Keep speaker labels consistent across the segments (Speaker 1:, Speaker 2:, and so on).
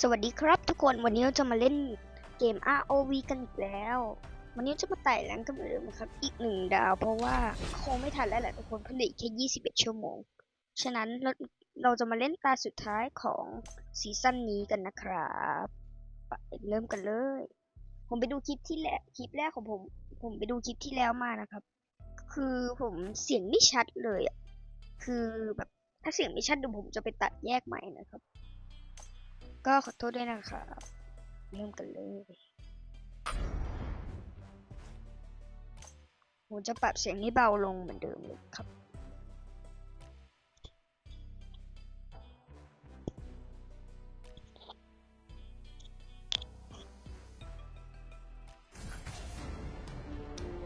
Speaker 1: สวัสดีครับทุกคนวันนี้เราจะมาเล่นเกม ROV กันอีกแล้ว วันนี้จะมาไต่แรงกันเหมือนเดิมครับ อีกหนึ่งดาว เพราะว่าคงไม่ทันแล้วแหละทุกคนผลิตแค่ 21 ชั่วโมง ฉะนั้นเราเราจะมาเล่นตาสุดท้ายของซีซั่นนี้กันนะครับไปเริ่มกันเลย ผมไปดูคลิปที่แล้วคลิปแรกของผม ผมไปดูคลิปที่แล้วมานะครับ คือผมเสียงไม่ชัดเลยอะคือแบบถ้าเสียงไม่ชัดเดี๋ยวผมจะไปตัดแยกใหม่นะครับ ก็ขอโทษด้วยนะครับเริ่มกันเลยผมจะปรับเสียงให้เบาลงเหมือนเดิมเลยครับ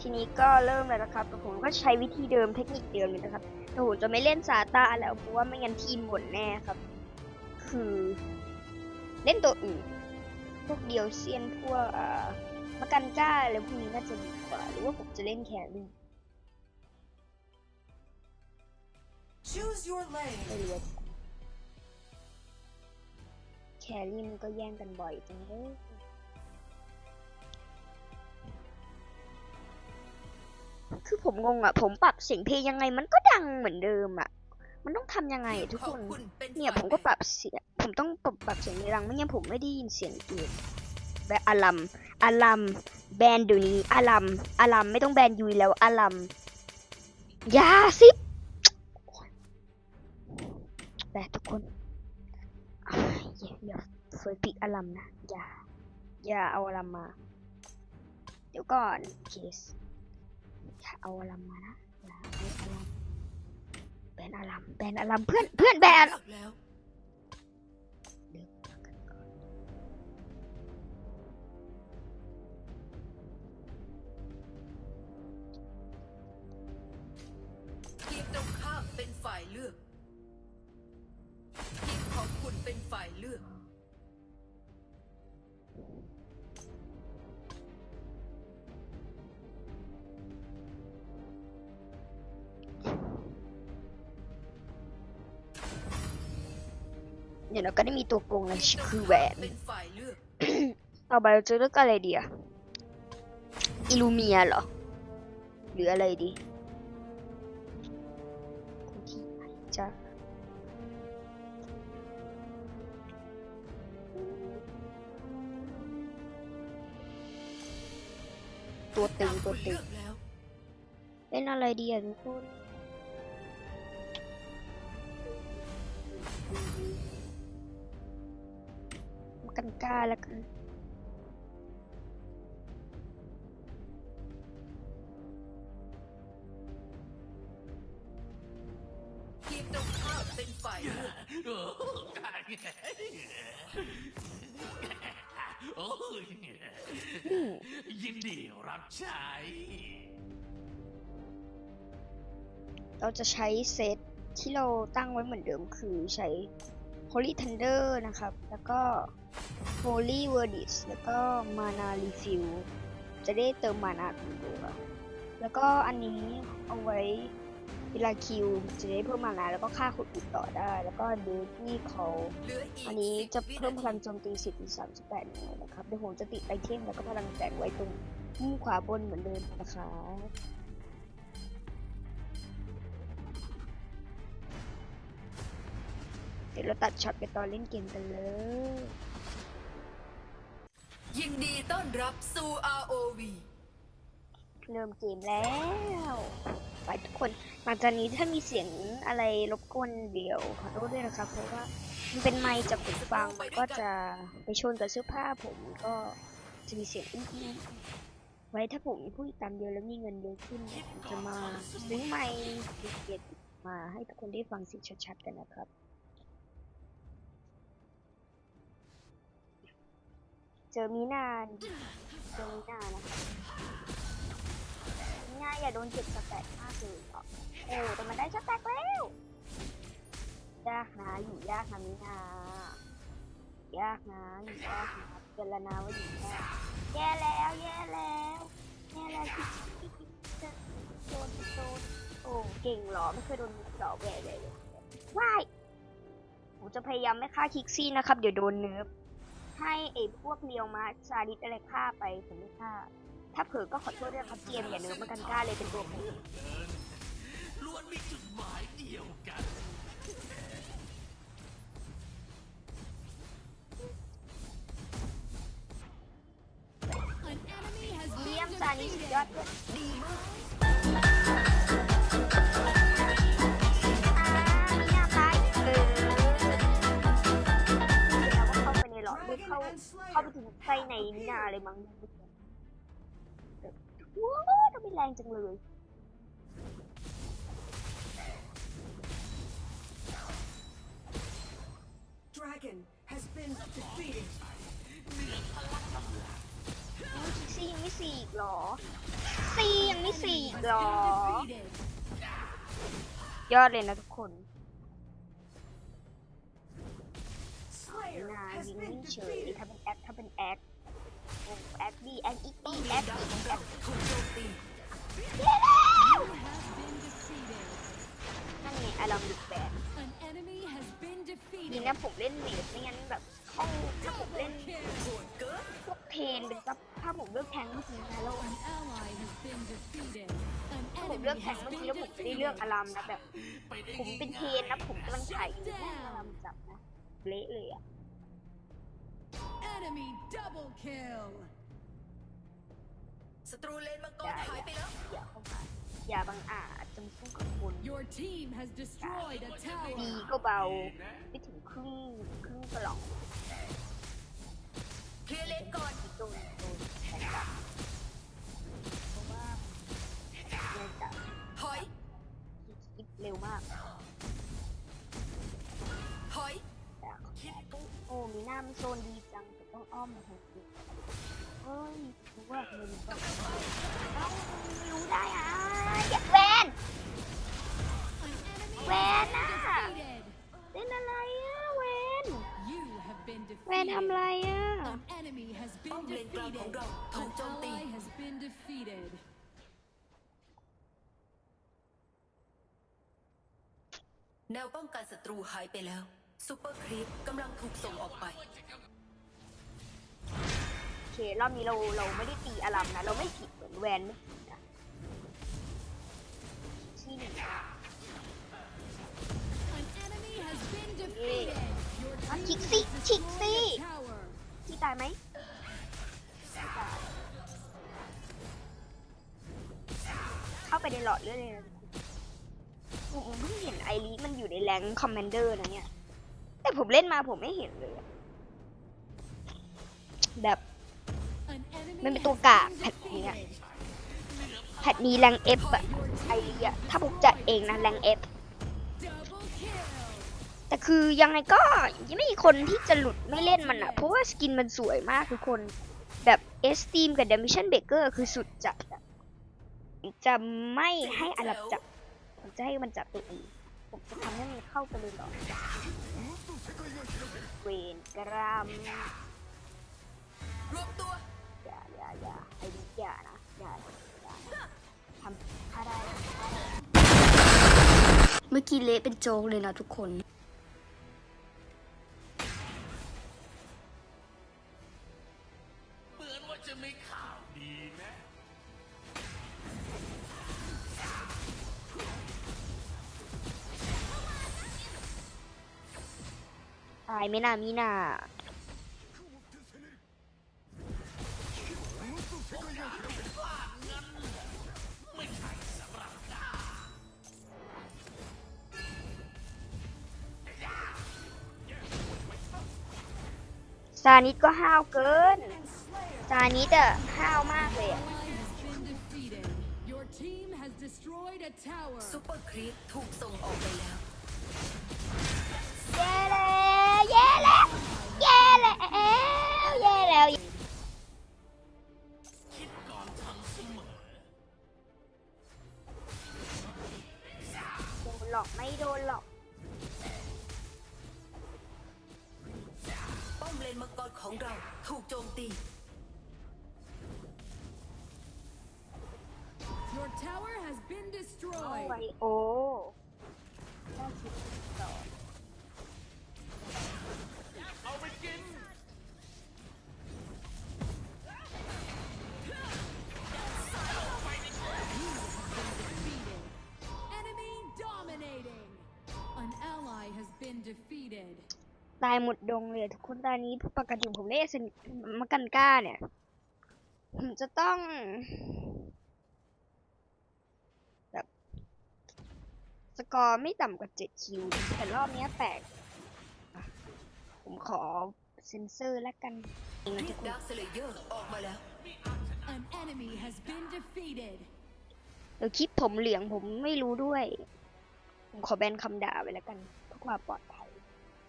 Speaker 1: ทีนี้ก็เริ่มแล้วนะครับแต่ผมก็ใช้วิธีเดิมเทคนิคเดิมเลยนะครับแต่ผมจะไม่เล่นซาตาแล้วเพราะว่าไม่งั้นทีมหมดแน่ครับ คือ เล่นตัวอื่น พวกเดียวเซียนพวกเอ่อมากันก้าอะไรพวกนี้น่าจะดีกว่า หรือว่าผมจะเล่นแครี่
Speaker 2: Choose your lane.
Speaker 1: ไม่รู้ว่าแครี่มันก็แย่งกันบ่อยจังเลยคือผมงงอะ ผมปรับเสียงเพลงยังไงมันก็ดังเหมือนเดิมอะ มันต้องทำยังไงอะทุก
Speaker 2: ข
Speaker 1: ค
Speaker 2: อง
Speaker 1: น
Speaker 2: คุณเป็น
Speaker 1: เนี่ย
Speaker 2: ฝ่า
Speaker 1: ผมก็ปรับเสียง ผมต้องปรับปรับเสียงดังไม่งั้นผมไม่ได้ยินเสียงเกมแบบอารัมอารัมแบนเดี๋ยวนี้อารัมอารัมไม่ต้องแบนยุยแล้วอารัมยาสิแต่ทุกคนอย่าอย่าเฟยปิกอารัมนะอย่าอย่าเอาอารัมมา เดี๋ยวก่อนเคสอย่าเอาอารัมมานะอย่าเอาอารัมแบนอารัมแบนอารัมเพื่อนเพื่อนแบน
Speaker 2: แล้ว เดี๋
Speaker 1: ยวเราก็ได้มีตัวโกงเลยคือแหวนต่อไปเราจะเลือกอะไรดีอะอิลูเมียเหรอ หรืออะไรดีจะตัวตึงตัวตึงเล่นอะไรดีอะทุกคน กันกล้าแล้วกัน
Speaker 2: ทีมตรงข้ามเป็นฝ่ายเลือก
Speaker 3: โอ้ย
Speaker 1: อืม
Speaker 3: ยินดีรับใช้
Speaker 1: เราจะใช้เซตที่เราตั้งไว้เหมือนเดิมคือใช้ Holy Thunder นะครับ แล้วก็ Holy Verdicts แล้วก็ Mana Refill จะได้เติมมานาของตัว แล้วก็อันนี้เอาไว้เวลาคิวจะได้เพิ่มมานาแล้วก็ฆ่าคนอื่นต่อได้ แล้วก็เดที่เขา
Speaker 2: อั
Speaker 1: นนี้จะเพิ่มพลังโจมตี 10ถึง38หน่วยนะครับเดี๋ยวผมจะติดไอเทมแล้วก็พลังแสงไว้ตรงมุมขวาบนเหมือนเดิมนะคะ เดี๋ยวเราตัดช็อตไปตอนเล่นเกมกันเลย
Speaker 2: ยินดีต้อนรับสู่ ROV
Speaker 1: เริ่มเกมแล้ว ไปทุกคนหลังจากนี้ถ้ามีเสียงอะไรรบกวนเดี๋ยวขอโทษด้วยนะครับ เพราะว่ามันเป็นไมค์จากหูฟังมันก็จะไปชนกับเสื้อผ้าผมก็จะมีเสียงอื้อๆไว้ถ้าผมพูดตามเดียวแล้วมีเงินเยอะขึ้นผมจะมาซื้อไมค์เกียรมาให้ทุกคนได้ฟังเสียงชัดๆกันนะครับ เจอมีนานเจอมีนานะครับง่ายอย่าโดนเจ็บสแต็กมากเลยโอ้แต่มันได้สแต็กแล้วยากนะอยู่ยากนะมินายากนะอยู่ยากนะเจรนาว่าอยู่ยากแย่แล้วแย่แล้วแย่แล้วโดนโดนโอ้เก่งเหรอไม่เคยโดนดอแหวะเลยเลยว้ายผมจะพยายามไม่ฆ่าคิกซี่นะครับ เดี๋ยวโดนเนิร์ฟ ให้ไอ้พวกเลียวมาซาดิสอะไรฆ่าไปผมไม่ฆ่า ถ้าเผลอก็ขอโทษด้วยครับเกมอย่าเนิร์ฟมากันกล้าเลยเป็นตัวผม
Speaker 3: ล้วนมีจุดหมายเดียวกัน
Speaker 1: เยี่ยมซาดิสยอดดี
Speaker 2: มาก
Speaker 1: เข้าเข้าไปถึงไส้ในนี่นาเลยมั้งว้าวทำไมแรงจังเลย
Speaker 4: Dragon has been defeated.
Speaker 1: ซียังไม่สี่อีกเหรอซียังไม่สี่อีกเหรอ
Speaker 5: Defeated.
Speaker 1: ยอดเลยนะทุกคน ยิง
Speaker 4: been
Speaker 1: นิ่งเฉย
Speaker 4: defeated.
Speaker 1: ถ้าเป็นแอคถ้าเป็นแอคโอ้แอคดีแอคอีก
Speaker 2: ป้อ
Speaker 1: ดี
Speaker 2: มเล
Speaker 1: แอนค
Speaker 2: ดาว
Speaker 1: อีก
Speaker 2: ของ
Speaker 1: แอ
Speaker 2: เรา
Speaker 1: ค
Speaker 2: ถูกโจมตี
Speaker 5: You have been defeated.
Speaker 1: นั่นไงอารมณ์ดุแบน
Speaker 5: An enemy has been
Speaker 1: ดี
Speaker 5: defeated.
Speaker 1: นะผมเล่นเมดไม่งั้นแบบห้องถ้าผมเล่น
Speaker 2: โหดเกิน
Speaker 1: พวกเทนเป็นซับถ้าผมเลือกแทงเมื่อกี้นะแล้ว
Speaker 5: An ally has been defeated. An
Speaker 1: ถ้าผม
Speaker 5: enemy
Speaker 1: เลือกแทง
Speaker 5: has
Speaker 1: เมื่อ
Speaker 5: been
Speaker 1: กี้แล้วผมไม่ได้เลือก
Speaker 5: defeated.
Speaker 1: อารามนะแบบ
Speaker 3: ไปได้
Speaker 1: ผมเป็นเทนนะผมกำลังถ่ายอยู่ให้อารามจับนะเละเลยอะ
Speaker 5: Enemy double kill.
Speaker 2: ศัตรูเลนมังกรหายไปแล้ว
Speaker 1: อย่าเข้ามาอย่าบังอาจจงสู้กับคุณ
Speaker 5: Your team has destroyed a
Speaker 1: ดี
Speaker 5: tower.
Speaker 1: ก็เบาไม่ถึงครึ่งครึ่งกระหล่อง
Speaker 2: เคลียร์เลนก่อน
Speaker 1: โดนโดนแทงกลับเพราะว่าเนื่องจาก
Speaker 2: ถอย
Speaker 1: คิดเร็วมาก
Speaker 2: ถอย
Speaker 1: แต่โอ้มีหน้ามันโซนดี รู้ว่ามันก็เอ้าไม่รู้ได้อะอย่าแวน
Speaker 5: An enemy
Speaker 1: When,
Speaker 5: has been
Speaker 1: ah.
Speaker 5: defeated.
Speaker 1: เล่นอะไรอะแวน
Speaker 5: You have been
Speaker 1: แวนทำ
Speaker 5: defeated.
Speaker 1: อะไรอะ
Speaker 5: An enemy has
Speaker 2: ป้อ
Speaker 5: been
Speaker 2: มเลนกลางของ
Speaker 5: defeated.
Speaker 2: เราถูก
Speaker 5: An
Speaker 2: โจมตี
Speaker 5: ally has been defeated.
Speaker 2: แนวป้องกันศัตรูหายไปแล้วซูเปอร์ครีปกำลังถูกส่งออกไป
Speaker 1: โอ เครอบนี้เราเราไม่ได้ตีอลัมนะ เราไม่ผิดเหมือนแวนไม่ผิดนะที่หนึ่งคิกซี่คิกซี่ที่ตายไหมเข้าไปในหลอดเลือดเลยนะผมเพิ่งเห็นไอรีมันอยู่ในแรงคอมมานเดอร์นะเนี่ย แต่ผมเล่นมาผมไม่เห็นเลยอะ มันเป็นตัวกากแพทนี้อะแพทนี้แรงเอฟอะไอ
Speaker 5: team
Speaker 1: รีอะถ้าผมจัดเองนะแรงเอฟแต่คือยังไงก็ยังไม่มีคนที่จะหลุดไม่เล่นมันอะเพราะว่าสกินมันสวยมากทุกคน แบบเอสตีมกับเดมิชันเบเกอร์คือสุดจัดอะจะไม่ให้อารับจับผมจะให้มันจับตัวเองผมจะทำให้มันเข้าไปเลยหรอเวนกราม
Speaker 2: รวมตัว
Speaker 1: อย่าอย่าอย่าไอ้ดิอย่านะอย่าอย่านะทำถ้าได้ถ้าได้เมื่อกี้เละเป็นโจ๊กเลยนะทุกคน
Speaker 3: เหมือนว่าจะมีข่าวดีนะ
Speaker 1: ตายไหม่น่ามีน่า ซานิดก็ห้าวเกิน ซานิดอะห้าวมากเลยอะ
Speaker 5: Ally has been defeated. Your team has destroyed a tower.
Speaker 2: ซูเปอร์ครีปถูกส่งออกไปแล้ว
Speaker 1: แย่แล้วแย่แล้วแย่แล้ว
Speaker 5: tower has been destroyed.
Speaker 1: ไวตา
Speaker 3: my oh.
Speaker 1: ตายหมดดงเลยทุกคนตอนนี้ประกาศยิผมเล่สนมากันกล้าเนี่ย ผมจะต้อง สกอร์ไม่ต่ำกว่าเจ็ดคิว แต่รอบเนี้ยแปลกอะผมขอเซ็นเซอร์แล้วกันนะ
Speaker 2: เรี
Speaker 1: ทุ
Speaker 2: ย
Speaker 1: ก
Speaker 2: ก
Speaker 1: คน
Speaker 2: ดาร์คสเลเยอร์ออกมาแล้ว
Speaker 5: An enemy has been defeated.
Speaker 1: เดี๋ยวคลิปผมเหลืองผมไม่รู้ด้วย ผมขอแบนคำด่าไว้แล้วกันเพื่อความปลอดภัย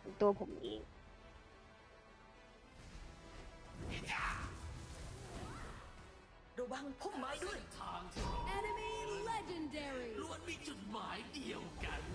Speaker 1: ของตัวผมเอง
Speaker 2: ระวังพุ่มไม้ด้วย
Speaker 5: legendary.
Speaker 3: ล้วนมีจุดหมายเดียวกัน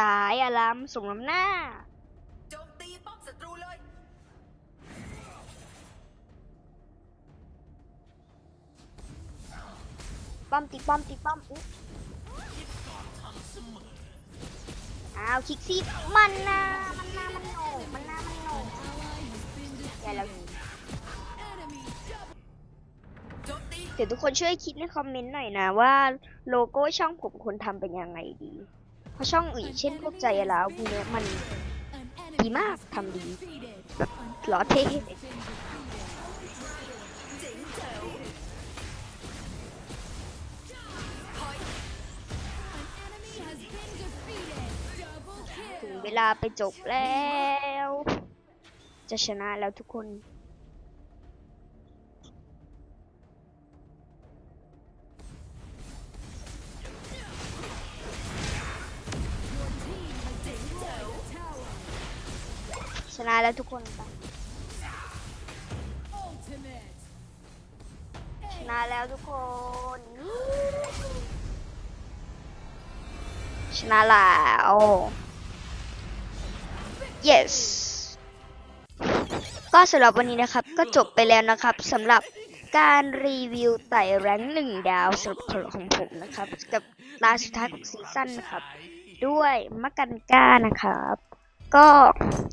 Speaker 2: ตา
Speaker 1: ยอารามสมน้ำหน้า
Speaker 2: โจมตีป้อมศัตรูเลย
Speaker 1: ป้อมตีป้อมตีป้อมอุ๊ย
Speaker 3: คิดก่อนทำเสมอ
Speaker 1: อ้าวคิกซี่มันนะมันนะมันโหนกมันนะมันโหนก
Speaker 5: Ally has been
Speaker 1: แกแล้ว
Speaker 5: defeated. Enemy double.
Speaker 2: โจมตี
Speaker 1: เดี๋ยวทุกคนช่วยคิดในคอมเมนต์หน่อยนะว่าโลโก้ช่องผมควรทำเป็นยังไงดี เพราะช่องอื่นเช่นพวกใจแล้วพวกเนี้ยมันดีมากทำดีแบบล้อเท่
Speaker 2: ถึ
Speaker 1: งเวลาไปจบแล้ว จะชนะแล้วทุกคน ชนะแล้วทุกคนไปชนะแล้วทุกคนชนะแล้ว yes ก็สำหรับวันนี้นะครับก็จบไปแล้วนะครับสำหรับการรีวิวไต่แรงหนึ่งดาวสำหรับของผมนะครับ กับตาสุดท้ายของซีซั่นนะครับ ด้วยมักกันก้านะครับ ก็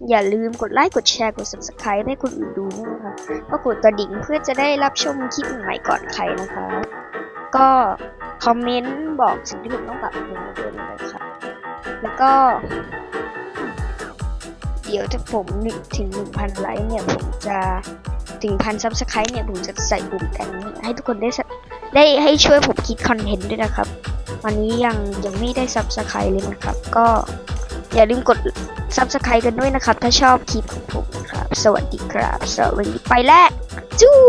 Speaker 1: อย่าลืมกดไลค์กดแชร์กด subscribe ให้คนอื่นดูนะครับก็กดกระดิ่งเพื่อจะได้รับชมคลิปใหม่ก่อนใครนะคะ ก็คอมเมนต์บอกสิ่งที่ผมต้องปรับปรุงด้วยนะครับแล้วก็ เดี๋ยวถ้าผมถึงหนึ่งพันไลค์เนี่ย ผมจะถึงพันซับสไครต์เนี่ย ผมจะใส่ปุ่มกันนี้ให้ทุกคนได้ได้ให้ช่วยผมคิดคอนเทนต์ด้วยนะครับ วันนี้ยังยังไม่ได้ซับสไครต์เลยนะครับ ก็ อย่าลืมกดซับสไครต์กันด้วยนะครับ ถ้าชอบคลิปของผมครับ สวัสดีครับ สวัสดีไปแล้วจู้